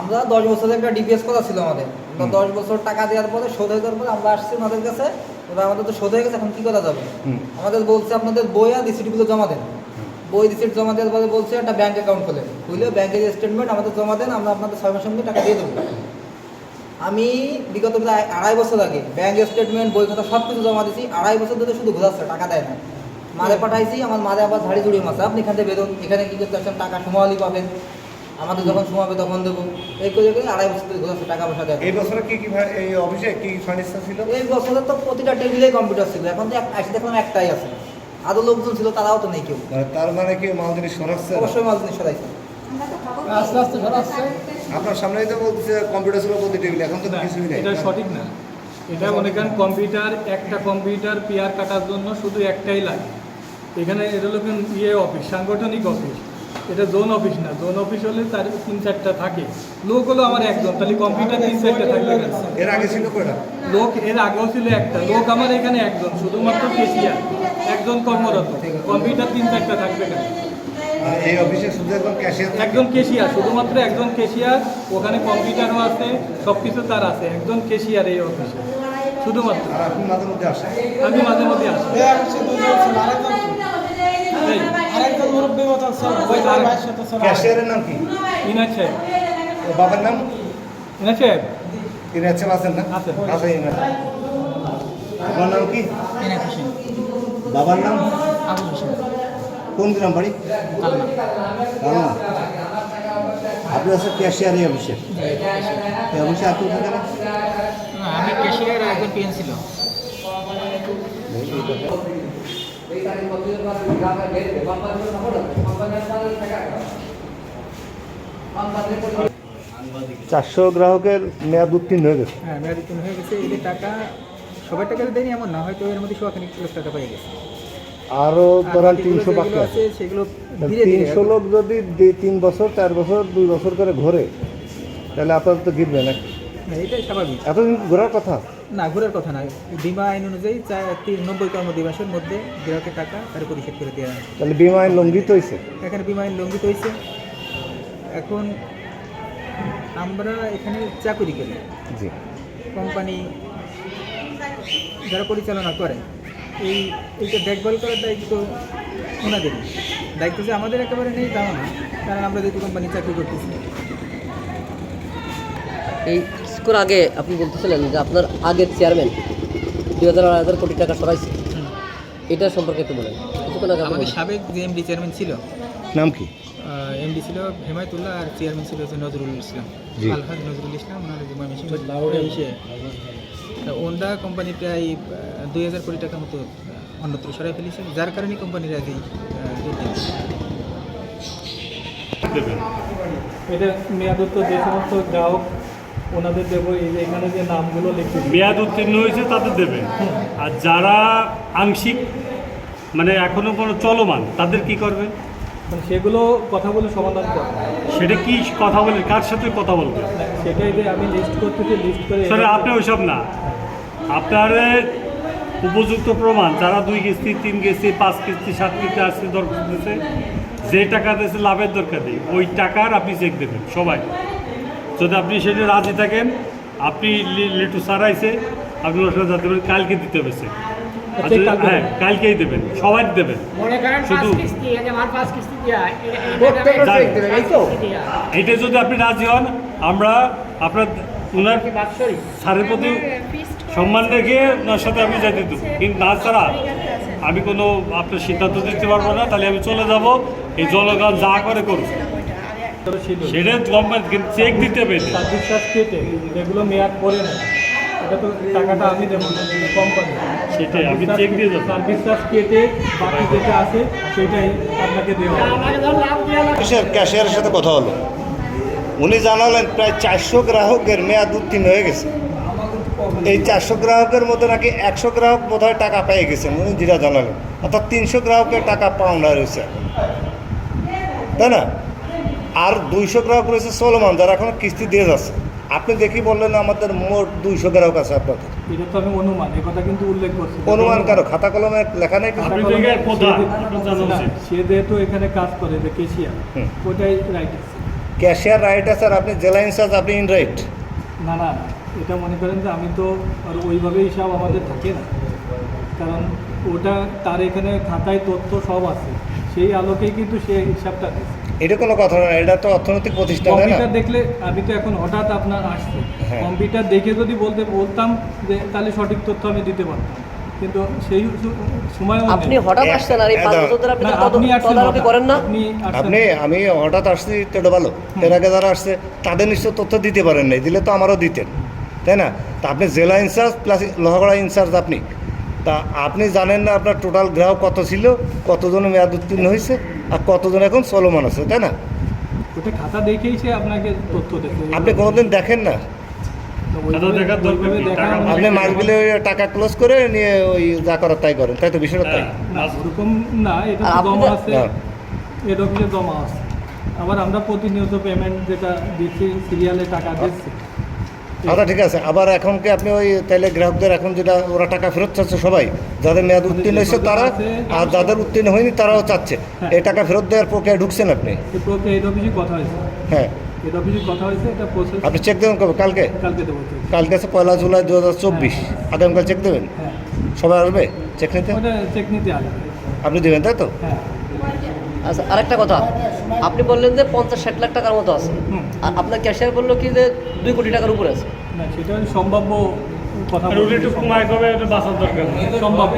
আমরা দশ বছরের একটা ডিপিএস করা ছিল আমাদের। আমরা দশ বছর টাকা দেওয়ার পরে শোধ হয়ে যাওয়ার পরে আমরা আসছি ওনাদের কাছে। ওরা আমাদের তো শোধ হয়ে গেছে এখন কি করা যাবে? আমাদের বলছে আপনাদের বই আর রিসিটগুলো জমা দেন। বই রিসিট জমা দেওয়ার পরে বলছে একটা ব্যাংক অ্যাকাউন্ট খোলেন খুলে ব্যাংকের স্টেটমেন্ট আমাদের জমা দেন আমরা আপনাদের ছয় মাসের মধ্যে টাকা দিয়ে দেবো। আমি বিগত প্রায় আড়াই বছর আগে ব্যাংক স্টেটমেন্ট বই খাতা সব কিছু জমা দিয়েছি আড়াই বছর ধরে শুধু ঘোরাচ্ছে টাকা দেয় না। মারে পাঠাইছি আমার মারে আবার ঝাড়ি ঝুড়ি মাসে আপনি এখান থেকে বেরোন এখানে কি করতে আসছেন টাকা সময়লি পাবেন। আমাদের যখন সময় হবে তখন দেবো। এই করে করে আড়াই বছর ঘোরাচ্ছে টাকা পয়সা দেয়। এই বছরে কি কি এই অফিসে কি ফার্নিচার ছিল? এই বছরে তো প্রতিটা টেবিলে কম্পিউটার ছিল। এখন তো আসি দেখলাম একটাই আছে। আরও লোকজন ছিল তারাও তো নেই কেউ। মানে তার মানে কি মাল জিনিস সরাচ্ছে অবশ্যই মাল জিনিস সরাইছে। আস্তে আস্তে সরাচ্ছে। আপনার সামনেই তো বলতেছে কম্পিউটার ছিল প্রতি টেবিলে এখন তো কিছুই নেই। এটা সঠিক না। এটা মনে করেন কম্পিউটার একটা কম্পিউটার পেয়ার কাটার জন্য শুধু একটাই লাগে। এখানে এটা হলো ইয়ে অফিস সাংগঠনিক অফিস এটা জোন অফিস না জোন অফিস হলে তার তিন চারটা থাকে। লোক হলো আমার একজন তাহলে কম্পিউটার তিন চারটা থাকবে এর আগে ছিল কয়টা? লোক এর আগেও ছিল একটা লোক আমার এখানে একজন শুধুমাত্র কেশিয়ার একজন কর্মরত কম্পিউটার তিন চারটা থাকবে কেন? এই অফিসে শুধু একদম ক্যাশিয়ার একজন কেশিয়ার শুধুমাত্র একজন কেশিয়ার ওখানে কম্পিউটারও আছে সব কিছু তার আছে একজন কেশিয়ার এই অফিসে শুধুমাত্র। আপনি মাঝে মধ্যে আসেন? আমি মাঝে মধ্যে আসি। আরেকজন মুরব্বী মতো আছে ওই তার ভাইয়ের সাথে ছিল ক্যাশিয়ারের নাম কি? ইনাজ সাহেব ও বাবার নাম? ইনাজ সাহেব আছেন আছেন না? আছেন। আছে ইনার আপনার নাম কি? বাবার নাম? কোন গ্রাম বাড়ি? কালনা। আপনি আছেন ক্যাশিয়ার এই অফিসে। এই অফিসে আর কেউ থাকে না আমি ক্যাশিয়ার একজন পিএন ছিল চারশো গ্রাহকের মেয়াদ উত্তীর্ণ হয়ে গেছে। হ্যাঁ মেয়াদি তিন হয়ে গেছে। এদের টাকা সবার টাকা তো দেয়নি এমন না। হয়তো এর মধ্যে সোয়া খানিক টাকা পেয়ে গেছে। আরও আর ধরেন তিনশো বাকি আছে। সেগুলো ধীরে ধীরে তিনশো লোক যদি তিন বছর চার বছর দুই বছর করে ঘোরে তাহলে আপনার তো গিরবে না হ্যাঁ, এটাই স্বাভাবিক। এতদিন ঘোরার কথা। না ঘুরের কথা না। বিমা আইন অনুযায়ী চা- তিন- নব্বই কর্ম দিবসের মধ্যে গ্রাহকের টাকা তার পরিশোধ করে দেওয়া হয় তাহলে বিমা আইন লঙ্ঘিত হয়েছে? এখানে বিমা আইন লঙ্ঘিত হয়েছে। এখন আমরা এখানে চাকুরি করি। জি। কোম্পানি যারা পরিচালনা করে এই এইটা দেখভাল করার দায়িত্ব ওনাদের দায়িত্ব যে আমাদের একেবারে নেই তাও না। কারণ আমরা যেহেতু কোম্পানি চাকরি করতেছি। এই কিছুক্ষণ আগে আপনি বলতেছিলেন যে আপনার আগের চেয়ারম্যান দুই হাজার আড়াই হাজার কোটি টাকা সরাইছে। এটা সম্পর্কে একটু বলেন। কিছুক্ষণ আগে আমাদের সাবেক যে এমডি চেয়ারম্যান ছিল নাম কি? এমডি ছিল হেমায়তুল্লাহ আর চেয়ারম্যান ছিল হচ্ছে নজরুল ইসলাম। আলহাজ নজরুল ইসলাম ওনরা কোম্পানি প্রায় দুই হাজার কোটি টাকা মতো অন্যত্র সরাই ফেলেছে। যার কারণে কোম্পানির আহ, এটা মেয়াদত্ব যে সমস্ত গ্রাহক ওনাদের দেবো এখানে যে নামগুলো লিখে মেয়াদ উত্তীর্ণ হয়েছে তাদের দেবে। আর যারা আংশিক মানে এখনও কোনো চলমান তাদের কি করবেন মানে সেগুলো কথা বলে সমাধান করে। সেটা কি কথা বলে কার সাথে কথা বলবে? সেটাই যে আমি লিস্ট করতেছি লিস্ট করে স্যার আপনি ওইসব না। আপনার উপযুক্ত প্রমাণ যারা দুই কিস্তি তিন কিস্তি পাঁচ কিস্তি সাত কিস্তি আসতে দরকার দিয়েছে যে টাকা দিয়েছে লাভের দরকার নেই। ওই টাকার আপনি চেক দেবেন সবাই। যদি আপনি সেটা রাজি থাকেন আপনি লিটু সারাইছে আপনি ওর সাথে যাতে পারেন কালকে দিতে হবে হ্যাঁ কালকেই দেবেন সবাই দেবেন। মনে করেন শুধু এটা যদি আপনি রাজি হন আমরা আপনার ওনার স্যারের প্রতি সম্মান রেখে ওনার সাথে আমি যাইতে দেবো কিন্তু না ছাড়া আমি কোনো আপনার সিদ্ধান্ত দিতে পারব না তাহলে আমি চলে যাব। এই জনগণ যা করে করুক। ছিল সেটা গভর্নমেন্ট কিন্তু চেক দিতে পেরে তার কেটে যেগুলো মেয়াদ পড়ে না এটা তো টাকাটা আমি দেবো কোম্পানি সেটাই আমি চেক দিয়ে দেবো। তার বিশ্বাস কেটে বাকি যেটা আছে সেটাই আপনাকে দেওয়া হবে। আমাকে ধর লাভ দিয়া লাগবে অফিসের ক্যাশিয়ারের সাথে কথা হলো। উনি জানালেন প্রায় চারশো গ্রাহকের মেয়াদ উত্তীর্ণ হয়ে গেছে। এই চারশো গ্রাহকের মধ্যে নাকি একশো গ্রাহক বোধহয় টাকা পেয়ে গেছেন উনি যেটা জানালেন। অর্থাৎ তিনশো গ্রাহকের টাকা পাওনা রয়েছে। তাই না? আর দুইশো গ্রাহক রয়েছে চলমান যারা এখনও কিস্তি দিয়ে যাচ্ছে। আপনি দেখি বললেন আমাদের মোট দুইশো গ্রাহক আছে আপনাদের। এটা তো আমি অনুমান এই কথা কিন্তু উল্লেখ করছি। অনুমান কারও খাতা কলমে লেখা নেই সে। যেহেতু এখানে কাজ করে যে কেশিয়া ওটাই রাইট আছে। ক্যাশিয়ার রাইট আছে আর আপনি জেলা ইনচার্জ আপনি ইন রাইট না না এটা মনে করেন যে আমি তো আর ওইভাবে হিসাব আমাদের থাকে না। কারণ ওটা তার এখানে খাতায় তথ্য সব আছে। সেই আলোকেই কিন্তু সে হিসাবটা দিচ্ছে। এটা কোনো কথা না এটা তো অর্থনৈতিক প্রতিষ্ঠান না? কম্পিউটার দেখলে আমি তো এখন হঠাৎ আপনার আসছে। হ্যাঁ। কম্পিউটার দেখে যদি বলতে বলতাম যে তাহলে সঠিক তথ্য আমি দিতে পারতাম। কিন্তু সেই সময় আপনি হঠাৎ আসছেন আর এই পাঁচ বছর ধরে আপনি তদারকি করেন না। আপনি আপনি আমি হঠাৎ আসছি তো এটা ভালো। এর আগে যারা আসছে তাদের নিশ্চয় তথ্য দিতে পারেন নাই দিলে তো আমারও দিতেন তাই না? তা আপনি জেলা ইনচার্জ প্লাস লোহাগড়া ইনচার্জ আপনি তা আপনি জানেন না আপনার টোটাল গ্রাহক কত ছিল কতজন মেয়াদ উত্তীর্ণ হয়েছে আর কতজন এখন চলমান আছে তাই না? ওটা খাতা দেখেই সে আপনাকে তথ্য দেবে আপনি কোনোদিন দেখেন না? আপনি মাস টাকা ক্লোজ করে নিয়ে ওই যা করার তাই করেন তাই তো বিষয়টা তাই? না ওরকম না এটা জমা আছে। হ্যাঁ। জমা আছে। আবার আমরা প্রতিনিয়ত পেমেন্ট যেটা দিচ্ছি সিরিয়ালে টাকা দিচ্ছি। আচ্ছা ঠিক আছে। আবার এখন কি আপনি ওই তাইলে গ্রাহকদের এখন যেটা ওরা টাকা ফেরত চাচ্ছে সবাই যাদের মেয়াদ উত্তীর্ণ হয়েছে তারা আর যাদের উত্তীর্ণ হয়নি তারাও চাচ্ছে। এই টাকা ফেরত দেওয়ার প্রক্রিয়া ঢুকছেন আপনি। কথা হয়েছে। হ্যাঁ। আপনি চেক দেবেন কবে? কালকে? কালকে আছে। পয়লা জুলাই দু হাজার চব্বিশ। আগামীকাল চেক দেবেন? হ্যাঁ। সবাই আসবে? চেক নিতে? চেক নিতে আপনি দেবেন তাই তো? হ্যাঁ। আচ্ছা আরেকটা কথা। আপনি বললেন যে পঞ্চাশ ষাট লাখ টাকার মতো আছে। আর আপনার ক্যাশিয়ার বলল কি যে দুই কোটি টাকার উপরে আছে। না সেটা সম্ভাব্য কথা সম্ভাব্য।